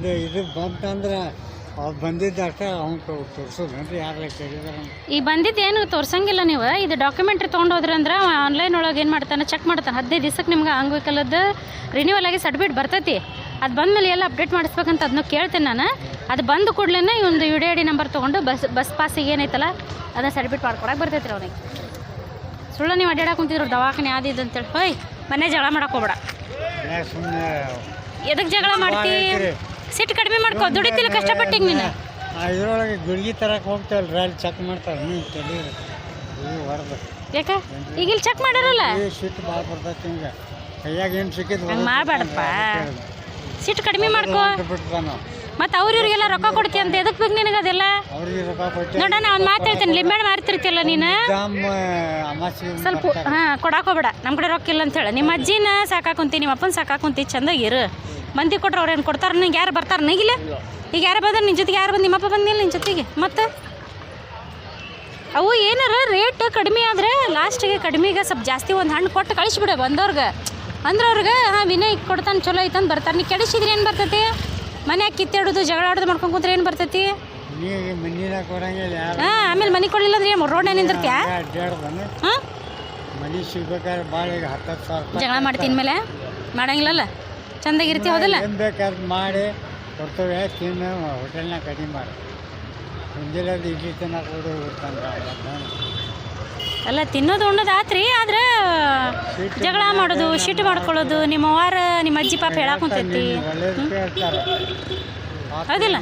ಇದು ಇದು ಬಂತಂದ್ರೆ ಅವ್ರು ಬಂದಿದ್ದು ಅಷ್ಟೇ ಅವ್ನು ತೋರಿಸೋದೇನ್ರಿ ಯಾರಲ್ಲ ಕೇಳಿದಾರೆ ಈಗ ಬಂದಿದ್ದು ಏನು ತೋರ್ಸಂಗಿಲ್ಲ ನೀವು. ಇದು ಡಾಕ್ಯುಮೆಂಟ್ರಿ ತೊಗೊಂಡು ಹೋದ್ರಿ ಅಂದ್ರೆ ಆನ್ಲೈನ್ ಒಳಗೆ ಏನು ಮಾಡ್ತಾನೆ ಚೆಕ್ ಮಾಡ್ತಾನೆ. ಹದಿನೈದು ದಿವಸಕ್ಕೆ ನಿಮ್ಗೆ ಅಂಗವಿಕಲದ್ದು ರಿನ್ಯೂವಲ್ ಆಗಿ ಸರ್ಟಿಫಿಕೇಟ್ ಬರ್ತೈತಿ. ಅದು ಬಂದಮೇಲೆ ಎಲ್ಲ ಅಪ್ಡೇಟ್ ಮಾಡಿಸ್ಬೇಕಂತ ಅದನ್ನು ಕೇಳ್ತೇನೆ ನಾನು. ಅದು ಬಂದ ಕೂಡಲೇ ಒಂದು U D I D number ತೊಗೊಂಡು ಬಸ್ ಬಸ್ ಪಾಸಿಗೆ ಏನೈತಲ್ಲ ಅದನ್ನು ಸರ್ಟಿಫಿಕೇಟ್ ಮಾಡ್ಕೊಡಕ್ಕೆ ಬರ್ತೈತಿ ರೀ ಅವನಿಗೆ. ಸುಳ್ಳು ನೀವು ಅಡ್ಡಾಡಕ್ಕೆ ಕುಂತಿದ್ರು ದವಾಖಾನೆ ಅದು ಇದು ಅಂತೇಳಿ. ಹೋಯ್ ಮನೆ ಜಗಳ ಮಾಡಕ್ಕೆ ಹೋಗ್ಬೇಡ. ಸುಮ್ಮನೆ ಎದಕ್ಕೆ ಜಗಳ ಮಾಡ್ತಿ? ಸಿಟ್ಟು ಕಡಿಮೆ ಮಾಡ್ಕೋ ದುಡಿತಿಲ್ಲ ಕಷ್ಟಪಟ್ಟಿಗೆ ನೀನು. ಇದ್ರೊಳಗೆ ಗುಳಿಗೆ ತರಕ್ಕೆ ಹೋಗ್ತೇವಲ್ರಿ ಅಲ್ಲಿ ಚೆಕ್ ಮಾಡ್ತಾರೆ. ನೀನು ತಲೆ ಯಾಕ ಹೊಡೆದು ಯಾಕೆ? ಈಗ ಇಲ್ಲಿ ಚೆಕ್ ಮಾಡಿರಲ್ಲ ಸಿಟ್ಟು ಭಾಳ ಬರ್ತೈತಿ ಹಿಂಗೆ ಕೈಯಾಗ ಏನು ಸಿಕ್ಕಿದ್ದು ಹಂಗೆ ಮಾಡಬೇಡಪ್ಪ. ಸಿಟ್ಟು ಕಡಿಮೆ ಮಾಡ್ಕೋ. ಬಿಟ್ಟಾನು ಮತ್ತು ಅವ್ರ ಇವ್ರಿಗೆಲ್ಲ ರೊಕ್ಕ ಕೊಡ್ತಿ ಅಂತ ಎದಕ್ಕೆ ಬೇಕು ನಿನಗೆ ಅದೆಲ್ಲ? ನೋಡ ನಾ ಒಂದು ಮಾತು ಹೇಳ್ತೀನಿ ಲಿಂಬೆಣ್ಣು ಮಾರ್ತಿರ್ತಿಯಲ್ಲ ನೀನು? ಸ್ವಲ್ಪ ಹಾಂ ಕೊಡಾಕೋಬೇಡ ನಮ್ಮ ಕಡೆ ರೊಕ್ಕ ಇಲ್ಲ ಅಂತ ಹೇಳಿ. ನಿಮ್ಮ ಅಜ್ಜಿನ ಸಾಕಾಕುಂತಿ ನಿಮ್ಮ ಅಪ್ಪನ ಸಾಕಾಕುಂತಿ ಚಂದಾಗಿರು ಮಂದಿ ಕೊಟ್ರೆ ಏನು ಕೊಡ್ತಾರೆ? ನಿಂಗೆ ಯಾರು ಬರ್ತಾರೆ? ನಗಿಲ್ಲ ಈಗ ಯಾರು ಬಂದ್ರೆ? ನಿನ್ನ ಜೊತೆಗೆ ಯಾರು ಬಂದು? ನಿಮ್ಮಪ್ಪ ಬಂದಿಲ್ಲ ನಿನ್ನ ಜೊತೆಗೆ. ಮತ್ತೆ? ಅವು ಏನಾರ ರೇಟ್ ಕಡಿಮೆ ಆದರೆ ಲಾಸ್ಟಿಗೆ ಕಡಿಮೆಗೆ ಸ್ವಲ್ಪ ಜಾಸ್ತಿ ಒಂದು ಹಣ್ಣು ಕೊಟ್ಟು ಕಳಿಸ್ಬಿಡ ಬಂದವ್ರಿಗೆ. ಅಂದ್ರೆ ಅವ್ರಿಗೆ ಹಾಂ ವಿನಯ್ ಕೊಡ್ತಾನೆ ಚಲೋ ಐತಂದು ಬರ್ತಾರೆ. ನೀ ಕೆಡಿಸಿದ್ರೆ ಏನು ಬರ್ತೈತಿ? ಮನ್ಯಾಗ ಕಿತ್ತಾಡೋದು ಜಗಳ ಆಡೋದು ಮಾಡ್ಕೊಂಡು ಕೂತ್ರೆ ಏನು ಬರ್ತೈತಿ? ಹಾಂ ಆಮೇಲೆ ಮನೆ ಕೊಡಲಿಲ್ಲ ಅಂದ್ರೆ ಏನು ರೋಡ್ನೇ ನಿಂದಿರ್ತೀಯಾ ಹಾಂ? ಮನೆ ಸಿಗ್ಬೇಕಾದ್ರೆ ಭಾಳ ಈಗ ಹತ್ತತ್ತು ಸಾವಿರ ಜಗಳ ಮಾಡ್ತೀನಿ ಮೇಲೆ ಮಾಡಂಗಿಲ್ಲಲ್ಲ? ಚಂದಾಗಿರ್ತಿ ಹೌದಲ್ಲ? ಏನು ಬೇಕಾದ್ರೆ ಮಾಡಿ ಕೊಡ್ತೇವೆ ತಿನ್ನು ಹೋಟೆಲ್ನಾಗ ಕಡಿಮೆ ಮಾಡಿ. ಮುಂಜಾನೆ ಇಡ್ಲಿ ತಿನ್ನಕ್ಕೆ ಹೋಗಿ ಎಲ್ಲ ತಿನ್ನೋದು ಉಣ್ಣೋದು ಆತ್ರಿ, ಆದ್ರೆ ಜಗಳ ಮಾಡೋದು, ಶಿಟ್ ಮಾಡ್ಕೊಳ್ಳೋದು, ನಿಮ್ಮ ಅವ್ವಾರ, ನಿಮ್ಮ ಅಜ್ಜಿ ಪಾಪ ಹೇಳಕ್ಕೆ ಕುಂತೈತಿ. ಹೌದಿಲ್ಲ?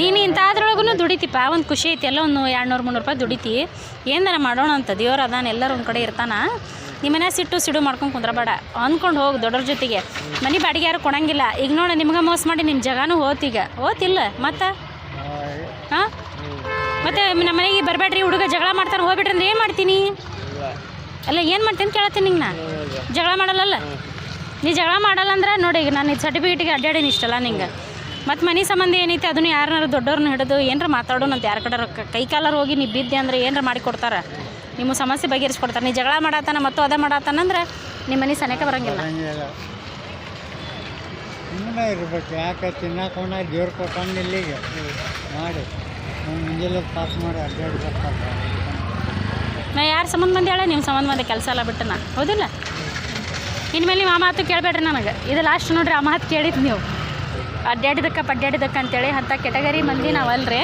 ನೀನು ಇಂಥದ್ರೊಳಗೂ ದುಡಿತಿಪ್ಪ, ಒಂದು ಖುಷಿ ಐತಿ, ಎಲ್ಲ ಒಂದು ಎರಡು ನೂರು ಮುನ್ನೂರು ರೂಪಾಯಿ ದುಡಿತಿ. ಏನಾರ ಮಾಡೋಣ ಅಂತ, ದೇವ್ರ ಅದಾನ, ಎಲ್ಲರೂ ಒಂದು ಕಡೆ ಇರ್ತಾನ. ನಿಮ್ಮ ಮನೆ ಸಿಟ್ಟು ಸಿಡು ಮಾಡ್ಕೊಂಡು ಕುಂದ್ರಬೇಡ. ಅಂದ್ಕೊಂಡು ಹೋಗಿ ದೊಡ್ಡವ್ರ ಜೊತೆಗೆ. ಮನೆ ಬಾಡಿಗೆ ಯಾರು ಕೊಡಂಗಿಲ್ಲ. ಈಗ ನೋಡ, ನಿಮ್ಗೆ ಮೋಸ ಮಾಡಿ ನಿಮ್ಮ ಜಗಾನು ಹೋತೀಗ ಹೋತಿಲ್ಲ, ಮತ್ತೆ? ಹಾಂ? ಮತ್ತೆ ನಮ್ಮ ಮನೆಗೆ ಬರಬೇಡ್ರಿ, ಹುಡುಗ ಜಗಳ ಮಾಡ್ತಾನೆ, ಹೋಗ್ಬಿಟ್ರಿ ಅಂದ್ರೆ ಏನು ಮಾಡ್ತೀನಿ? ಅಲ್ಲ, ಏನು ಮಾಡ್ತೀನಿ ಕೇಳತ್ತೀನಿ ನಿಂಗೆ ನಾ? ಜಗಳ ಮಾಡಲ್ಲಲ್ಲ? ನೀ ಜಗಳ ಮಾಡಲ್ಲ ಅಂದ್ರೆ ನೋಡಿ, ಈಗ ನಾನು ಸರ್ಟಿಫಿಕೇಟಿಗೆ ಅಡ್ಡಾಡೀನಿ ಇಷ್ಟಲ್ಲ ನಿಂಗೆ. ಮತ್ತು ಮನೆ ಸಂಬಂಧ ಏನೈತೆ, ಅದನ್ನು ಯಾರನ್ನಾರು ದೊಡ್ಡವ್ರನ್ನ ಹಿಡಿದು ಏನಾರ ಮಾತಾಡೋಣ ಅಂತ ಯಾರ ಕಡೆ ರೊಕ್ಕ ಕೈ ಕಾಲರ್ ಹೋಗಿ ನೀ ಬಿದ್ದೆ ಅಂದ್ರೆ ಏನರ ಮಾಡಿ ಕೊಡ್ತಾರೆ? ನಿಮ್ಮ ಸಮಸ್ಯೆ ಬಗೆಹರಿಸ್ಕೊಡ್ತಾರೆ. ನೀ ಜಗಳ ಮಾಡತ್ತಾನ ಮತ್ತು ಅದೇ ಮಾಡತ್ತಾನಂದ್ರೆ ನಿಮ್ಮ ಮನೆ ಸನೇಕ ಬರಂಗಿಲ್ಲ. ಸುಮ್ಮನೆ ಇರ್ಬೇಕು. ಯಾಕೆ ತಿನ್ನಕೋಣ ದೇವ್ರು ಕೊಟ್ಟಂಗೆ ಇಲ್ಲಿಗೆ. ಮಾಡಿ. ಮುಂಜಾನೆ ಪಾಸ್ ಮಾಡಿ ಅಡ್ಡಾಡ್ಬೇಕು ನಾ ಯಾರು ಸಂಬಂಧ ಬಂದು ಹೇಳ? ನಿಮ್ಮ ಸಂಬಂಧ ಬಂದ ಕೆಲಸ ಎಲ್ಲ ಬಿಟ್ಟು ನಾ. ಹೌದಿಲ್ಲ? ಇನ್ಮೇಲೆ ನೀವು ಆ ಮಾತು ಕೇಳಬೇಡ್ರಿ ನನಗೆ. ಇದು ಲಾಸ್ಟ್ ನೋಡ್ರಿ, ಆ ಮಾತು ಕೇಳಿದ್ದು ನೀವು. ಅಡ್ಡಾಡಿದಕ್ಕೆ ಪಡ್ಡಾಡಿದಕ್ಕ ಅಂತೇಳಿ ಅಂಥ ಕೆಟಗರಿ ಮಂದಿ ನಾವಲ್ರಿ.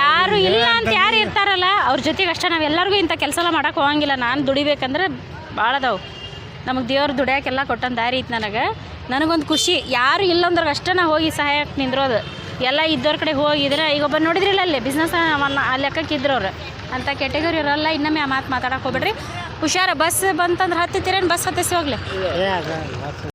ಯಾರು ಇಲ್ಲ ಅಂತ ಯಾರು ಇರ್ತಾರಲ್ಲ, ಅವ್ರ ಜೊತೆಗೆ ಅಷ್ಟೇ ನಾವು ಎಲ್ಲರಿಗೂ ಇಂಥ ಕೆಲಸ ಎಲ್ಲ ಮಾಡೋಕೆ ಹೋಗಂಗಿಲ್ಲ. ನಾನು ದುಡಿಬೇಕಂದ್ರೆ ಭಾಳ ಅದಾವು. ನಮಗೆ ದೇವ್ರು ದುಡಿಯೋಕೆಲ್ಲ ಕೊಟ್ಟಂದು ದಾರಿ ಐತೆ ನನಗೆ. ನನಗೊಂದು ಖುಷಿ. ಯಾರು ಇಲ್ಲಂದ್ರೆ ಅಷ್ಟೇ ನಾ ಹೋಗಿ ಸಹಾಯಕ್ಕೆ ನಿಂದ್ರೋದು. ಎಲ್ಲ ಇದ್ದವ್ರ ಕಡೆ ಹೋಗಿದ್ರೆ ಈಗ ಒಬ್ಬ ನೋಡಿದ್ರಿಲ್ಲ ಅಲ್ಲಿ. ಬಿಸ್ನೆಸ್ ಆ ಲೆಕ್ಕಕ್ಕೆ ಇದ್ರವ್ರು ಅಂಥ ಕೆಟಗರಿ ಇರೋಲ್ಲ, ಇನ್ನೊಮ್ಮೆ ಆ ಮಾತು ಮಾತಾಡಕ್ಕೆ ಹೋಗ್ಬೇಡ್ರಿ. ಹುಷಾರ ಬಸ್ ಬಂತಂದ್ರೆ ಹತ್ತಿತ್ತೀರೇನು? ಬಸ್ ಹತ್ತಿಸಿ ಹೋಗ್ಲಿ.